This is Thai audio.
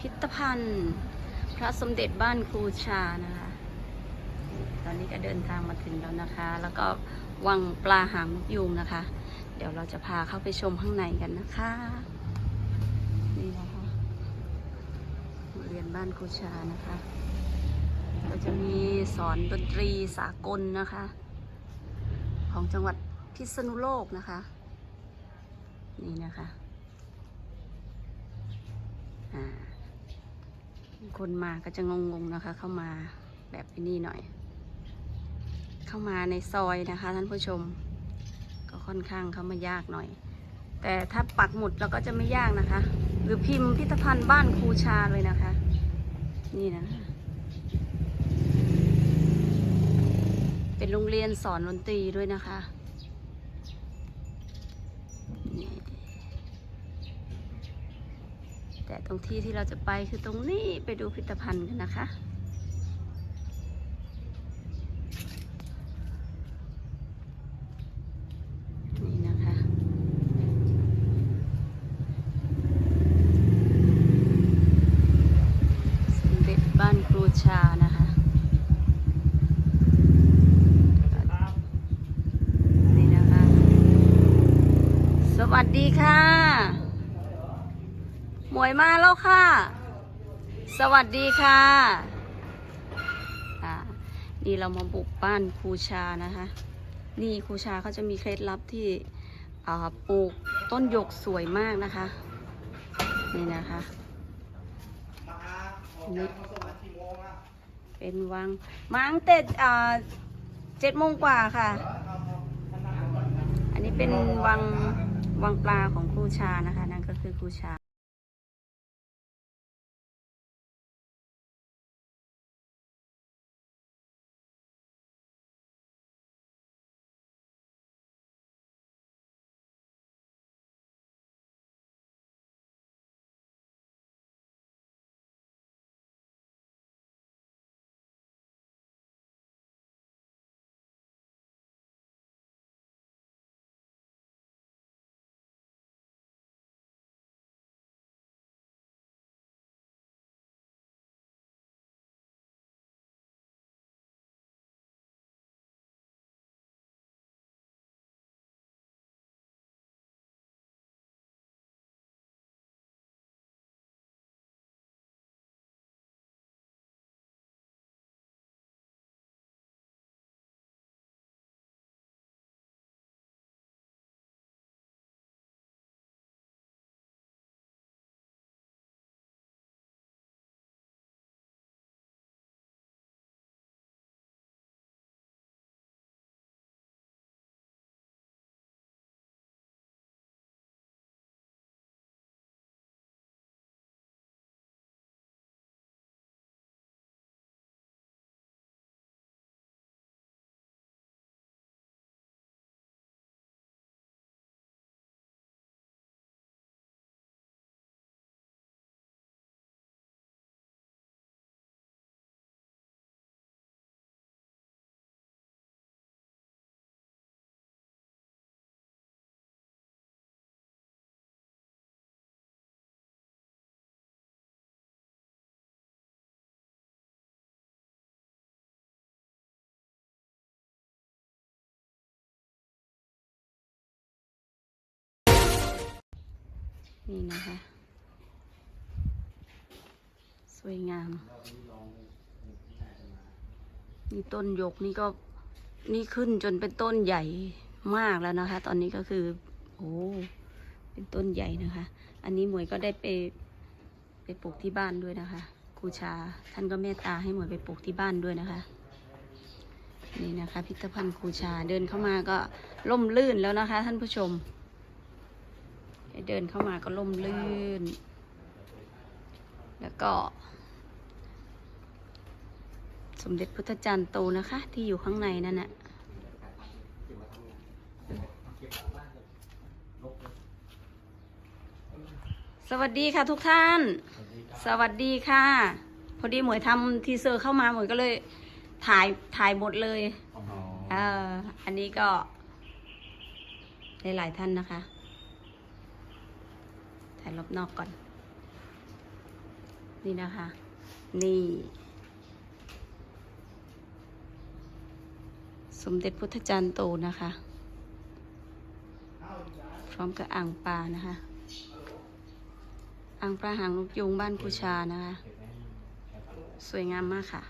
พิพิธภัณฑ์ พระสมเด็จบ้านครูชานะคะ ตอนนี้ก็เดินทางมาถึงแล้วนะคะ แล้วก็วังปลาหางนกยูงนะคะ เดี๋ยวเราจะพาเข้าไปชมข้างในกันนะคะ นี่นะคะโรงเรียนบ้านครูชานะคะ ก็จะมีสอนดนตรีสากลนะคะ ของจังหวัดพิษณุโลกนะคะ นี่นะคะอ่า คนมาก็จะงงๆนะคะ เข้ามาแบบนี้หน่อย เข้ามาในซอยนะคะ ท่านผู้ชม ก็ค่อนข้างเข้ามายากหน่อย แต่ถ้าปักหมุดเราก็จะไม่ยากนะคะ หรือพิมพ์พิพิธภัณฑ์บ้านครูชาเลยนะคะ นี่นะะเป็นโรงเรียนสอนดนตรีด้วยนะคะนี่แตรงที่ที่เราจะไปคือตรงนี้ไปดูพิพิธภัณฑ์กันนะคะ นี่นะคะ สมเด็จบ้านครูชานะคะ นี่นะคะ สวัสดีค่ะ หม วยมาแล้วค่ะ สวัสดีค่ะอ่านี่เรามาบุกบ้านครูชานะคะ นี่ครูชาเขาจะมีเคล็ดลับที่อ่าปลูกต้นหยกสวยมากนะคะ นี่นะคะนี่เป็นวังมังแต่อ่าเจ็ดโมงกว่าค่ะ อันนี้เป็นวังวังปลาของครูชานะคะ นั่นก็คือครูชา นี่นะคะ สวยงาม นี่ต้นยกนี่ก็นี่ขึ้นจนเป็นต้นใหญ่มากแล้วนะคะ ตอนนี้ก็คือ โอ้เป็นต้นใหญ่นะคะ อันนี้หมวยก็ได้ไปไปปลูกที่บ้านด้วยนะคะครูชาท่านก็เมตตาให้หมวยไปปลูกที่บ้านด้วยนะคะ นี่นะคะ พิพิธภัณฑ์ครูชาเดินเข้ามาก็ล่มลื่นแล้วนะคะ ท่านผู้ชม เดินเข้ามาก็ล่มลื่น แล้วก็ สมเด็จพุทธจารย์โตนะคะ ที่อยู่ข้างในนั่นน่ะสวัสดีค่ะทุกท่าน สวัสดีค่ะ พอดีหมวยทำทีเซอร์เข้ามาหมวยก็เลยถ่ายถ่ายหมดเลยเอออันนี้ก็หลายๆท่านนะคะ ถ่ายรอบนอกก่อน นี่นะคะ นี่ สมเด็จพุทธจารย์โตนะคะ พร้อมกับอ่างปลานะคะ อ่างปลาหางนกยูงบ้านกูชานะคะ สวยงามมากค่ะ